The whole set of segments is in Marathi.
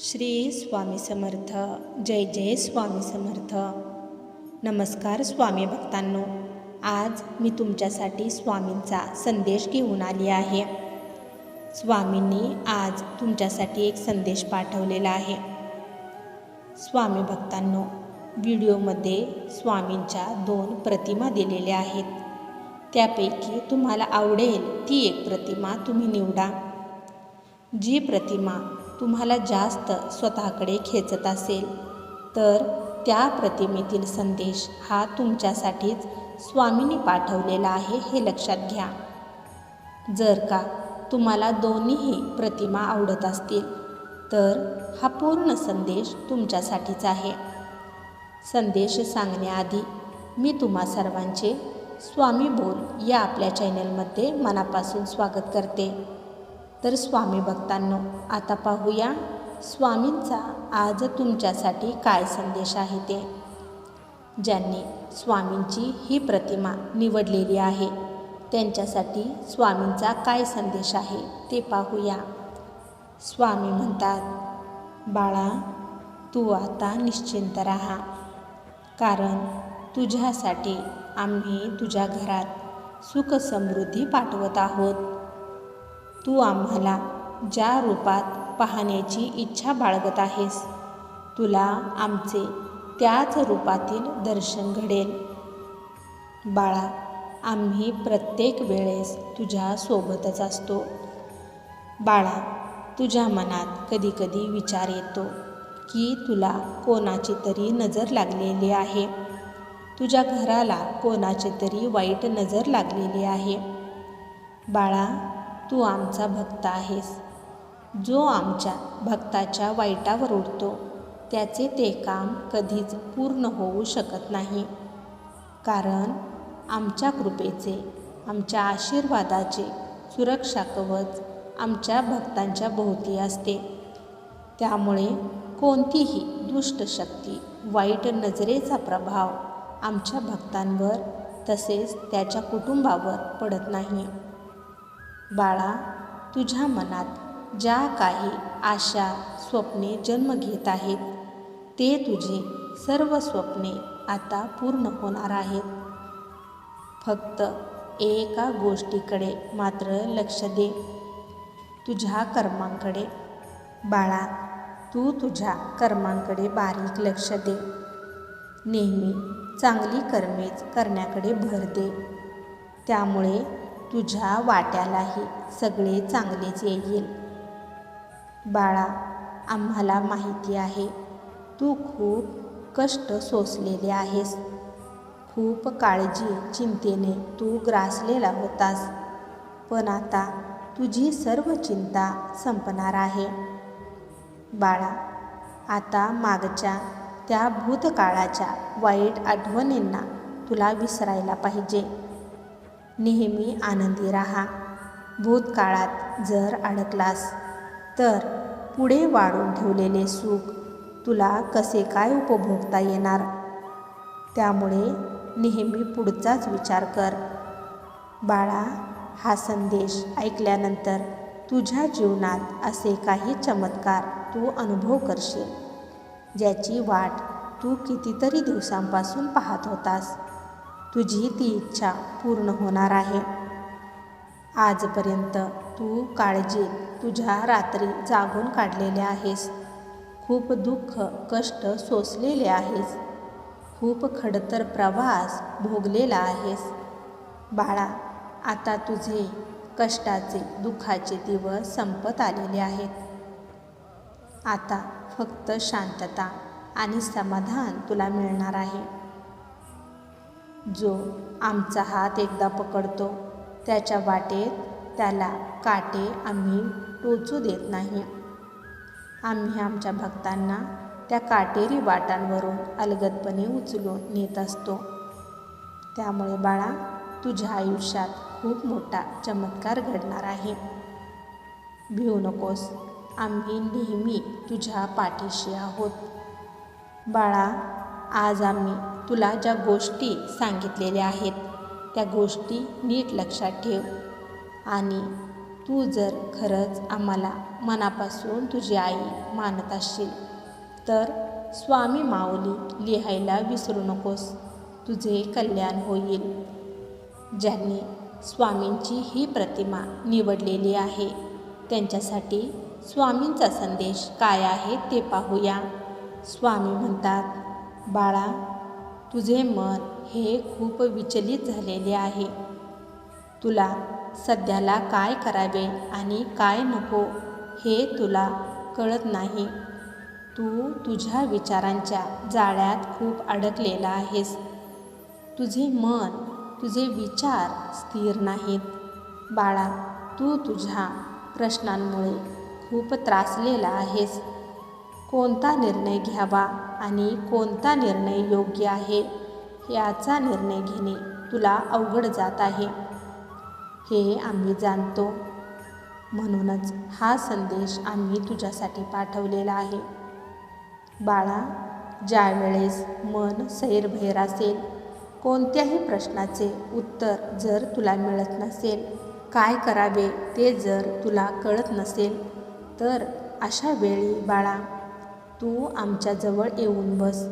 श्री स्वामी समर्थ. जय जय स्वामी समर्थ. नमस्कार स्वामी भक्तांनो. आज मी तुमच्यासाठी स्वामींचा संदेश घेऊन आली आहे. स्वामींनी आज तुमच्यासाठी एक संदेश पाठवलेला आहे. स्वामी भक्तांनो व्हिडिओमध्ये स्वामींच्या दोन प्रतिमा दिलेल्या आहेत. त्यापैकी तुम्हाला आवडेल ती एक प्रतिमा तुम्ही निवडा. जी प्रतिमा तुम्हाला जास्त स्वतःकडे खेचत असेल तर त्या प्रतिमेतील संदेश हा तुमच्यासाठीच स्वामींनी पाठवलेला आहे हे लक्षात घ्या. जर का तुम्हाला दोन्हीही प्रतिमा आवडत असतील तर हा पूर्ण संदेश तुमच्यासाठीच आहे. संदेश सांगण्याआधी मी तुम्हा सर्वांचे स्वामी बोल या आपल्या चॅनलमध्ये मनापासून स्वागत करते. तर स्वामी भक्तांनो आता पाहूया स्वामींचा आज तुमच्यासाठी काय संदेश आहे ते. ज्यांनी स्वामींची ही प्रतिमा निवडलेली आहे त्यांच्यासाठी स्वामींचा काय संदेश आहे ते पाहूया. स्वामी म्हणतात बाळा तू आता निश्चिंत राहा कारण तुझ्यासाठी आम्ही तुझ्या घरात सुख समृद्धी पाठवत आहोत. तू आम्हाला ज्या रूपात पाहण्याची इच्छा बाळगत आहेस तुला आमचे त्याच रूपातील दर्शन घडेल. बाळा आम्ही प्रत्येक वेळेस तुझ्या सोबतच असतो. बाळा तुझ्या मनात कधीकधी विचार येतो की तुला कोणाची तरी नजर लागलेली आहे. तुझ्या घराला कोणाची तरी वाईट नजर लागलेली आहे. बाळा तू आमचा भक्त आहेस. जो आमच्या भक्ताच्या वाईटावर उडतो त्याचे ते काम कधीच पूर्ण होऊ शकत नाही. कारण आमच्या कृपेचे आमच्या आशीर्वादाचे सुरक्षा कवच आमच्या भक्तांच्या भोवती असते. त्यामुळे कोणतीही दुष्ट शक्ती वाईट नजरेचा प्रभाव आमच्या भक्तांवर तसेच त्याच्या कुटुंबावर पडत नाही. बाळा तुझ्या मनात ज्या काही आशा स्वप्ने जन्म घेत आहेत ते तुझे सर्व स्वप्ने आता पूर्ण होणार आहेत. फक्त एका गोष्टीकडे मात्र लक्ष दे. तुझ्या कर्मांकडे. बाळा तू तुझ्या कर्मांकडे बारीक लक्ष दे. नेहमी चांगली कर्मेच करण्याकडे भर दे. त्यामुळे तुझ्या वाट्यालाही सगळे चांगलेच येईल. बाळा आम्हाला माहिती आहे तू खूप कष्ट सोसलेले आहेस. खूप काळजी चिंतेने तू ग्रासलेला होतास. पण आता तुझी सर्व चिंता संपणार आहे. बाळा आता मागच्या त्या भूतकाळाच्या वाईट आठवणींना तुला विसरायला पाहिजे. नेहमी आनंदी राहा. भूतकाळात जर अडकलास तर पुढे वाढून ठेवलेले सुख तुला कसे काय उपभोगता येणार? त्यामुळे नेहमी पुढचाच विचार कर. बाळा हा संदेश ऐकल्यानंतर तुझ्या जीवनात असे काही चमत्कार तू अनुभव करशील ज्याची वाट तू कितीतरी दिवसांपासून पाहत होतास. तुझी ती इच्छा पूर्ण होणार आहे. आजपर्यंत तू काळजीत तुझ्या रात्री जागून काढलेल्या आहेस. खूप दुःख कष्ट सोसलेले आहेस. खूप खडतर प्रवास भोगलेला आहेस. बाळा आता तुझे कष्टाचे दुःखाचे दिवस संपत आलेले आहेत. आता फक्त शांतता आणि समाधान तुला मिळणार आहे. जो आमचा हात एकदा पकडतो त्याच्या वाटेत त्याला काटे आम्ही टोचू देत नाही. आम्ही आमच्या भक्तांना त्या काटेरी वाटांवरून अलगदपणे उचलून नेत असतो. त्यामुळे बाळा तुझ्या आयुष्यात खूप मोठा चमत्कार घडणार आहे. भिवू नकोस आम्ही नेहमी तुझ्या पाठीशी आहोत. बाळा आज आम्ही तुला ज्या गोष्टी सांगितलेल्या आहेत त्या गोष्टी नीट लक्षात ठेव. आणि तू जर खरंच आम्हाला मनापासून तुझी आई मानत असशील तर स्वामी माऊली लिहायला विसरू नकोस. तुझे कल्याण होईल. ज्यांनी स्वामींची ही प्रतिमा निवडलेली आहे त्यांच्यासाठी स्वामींचा संदेश काय आहे ते पाहूया. स्वामी म्हणतात बाळा तुझे मन हे खूप विचलित झालेले आहे. तुला सध्याला काय करावे आणि काय नको हे तुला कळत नाही. तू तुझ्या विचारांच्या जाळ्यात खूप अडकलेला आहेस. तुझे मन तुझे विचार स्थिर नाहीत. बाळा तू तुझ्या प्रश्नांमुळे खूप त्रासलेला आहेस. कोणता निर्णय घ्यावा आणि कोणता निर्णय योग्य आहे याचा निर्णय घेणे तुला अवघड जात आहे. हे आम्ही जाणतो. म्हणूनच हा संदेश आम्ही तुझ्यासाठी पाठवलेला आहे. बाळा ज्यावेळेस मन सैरभैर असेल कोणत्याही प्रश्नाचे उत्तर जर तुला मिळत नसेल काय करावे ते जर तुला कळत नसेल तर अशा वेळी बाळा तू आमच्याजवळ येऊन बस.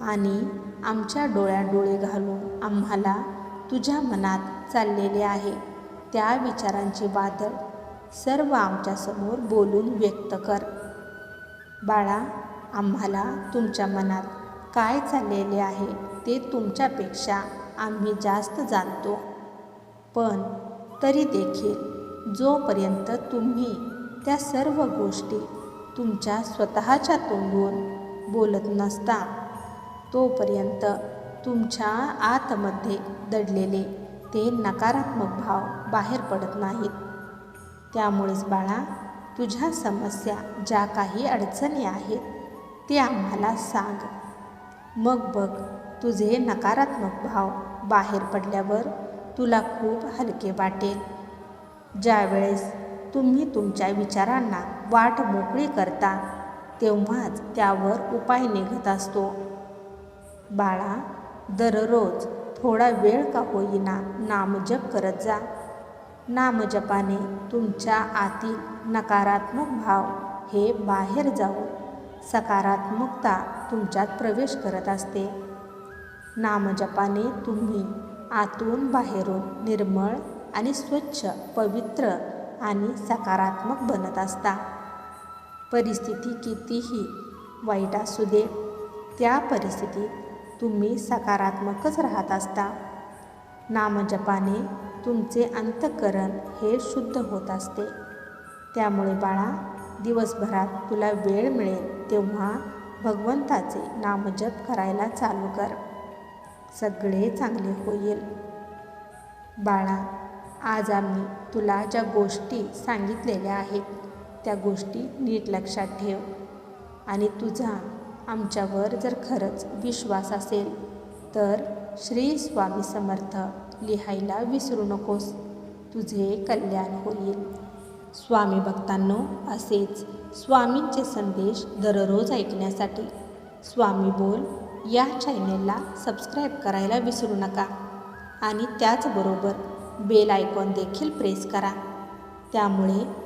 आणि आमच्या डोळ्यात डोळे घालून आम्हाला तुझ्या मनात चाललेले आहे त्या विचारांचे वादळ सर्व आमच्यासमोर बोलून व्यक्त कर. बाळा आम्हाला तुमच्या मनात काय चाललेले आहे ते तुमच्यापेक्षा आम्ही जास्त जाणतो. पण तरी देखील जोपर्यंत तुम्ही त्या सर्व गोष्टी तुमच्या स्वतःच्या तोंडून बोलत नसता तोपर्यंत तुमच्या आतमध्ये दडलेले ते नकारात्मक भाव बाहेर पडत नाहीत. त्यामुळेच बाळा तुझ्या समस्या ज्या काही अडचणी आहेत ते आम्हाला सांग. मग बघ तुझे नकारात्मक भाव बाहेर पडल्यावर तुला खूप हलके वाटेल. ज्यावेळेस तुम्ही तुमच्या विचारांना वाट मोकळी करता तेव्हाच त्यावर उपाय निघत असतो. बाळा दररोज थोडा वेळ का होईना नामजप करत जा. नामजपाने तुमच्या आतील नकारात्मक भाव हे बाहेर जाऊन सकारात्मकता तुमच्यात प्रवेश करत असते. नामजपाने तुम्ही आतून बाहेरून निर्मळ आणि स्वच्छ पवित्र आणि सकारात्मक बनत असता. परिस्थिती कितीही वाईट असू दे त्या परिस्थितीत तुम्ही सकारात्मकच राहत असता. नामजपाने तुमचे अंतकरण हे शुद्ध होत असते. त्यामुळे बाळा दिवसभरात तुला वेळ मिळेल तेव्हा भगवंताचे नामजप करायला चालू कर. सगळे चांगले होईल. बाळा आज आम्ही तुला ज्या गोष्टी सांगितलेल्या आहेत त्या गोष्टी नीट लक्षात ठेव आणि तुझा आमच्यावर जर खरंच विश्वास असेल तर श्री स्वामी समर्थ लिहायला विसरू नकोस. तुझे कल्याण होईल. स्वामी भक्तांनो असेच स्वामींचे संदेश दररोज ऐकण्यासाठी स्वामी बोल या चॅनेलला सबस्क्राईब करायला विसरू नका आणि त्याचबरोबर बेल आयकॉन देखील प्रेस करा. त्यामुळे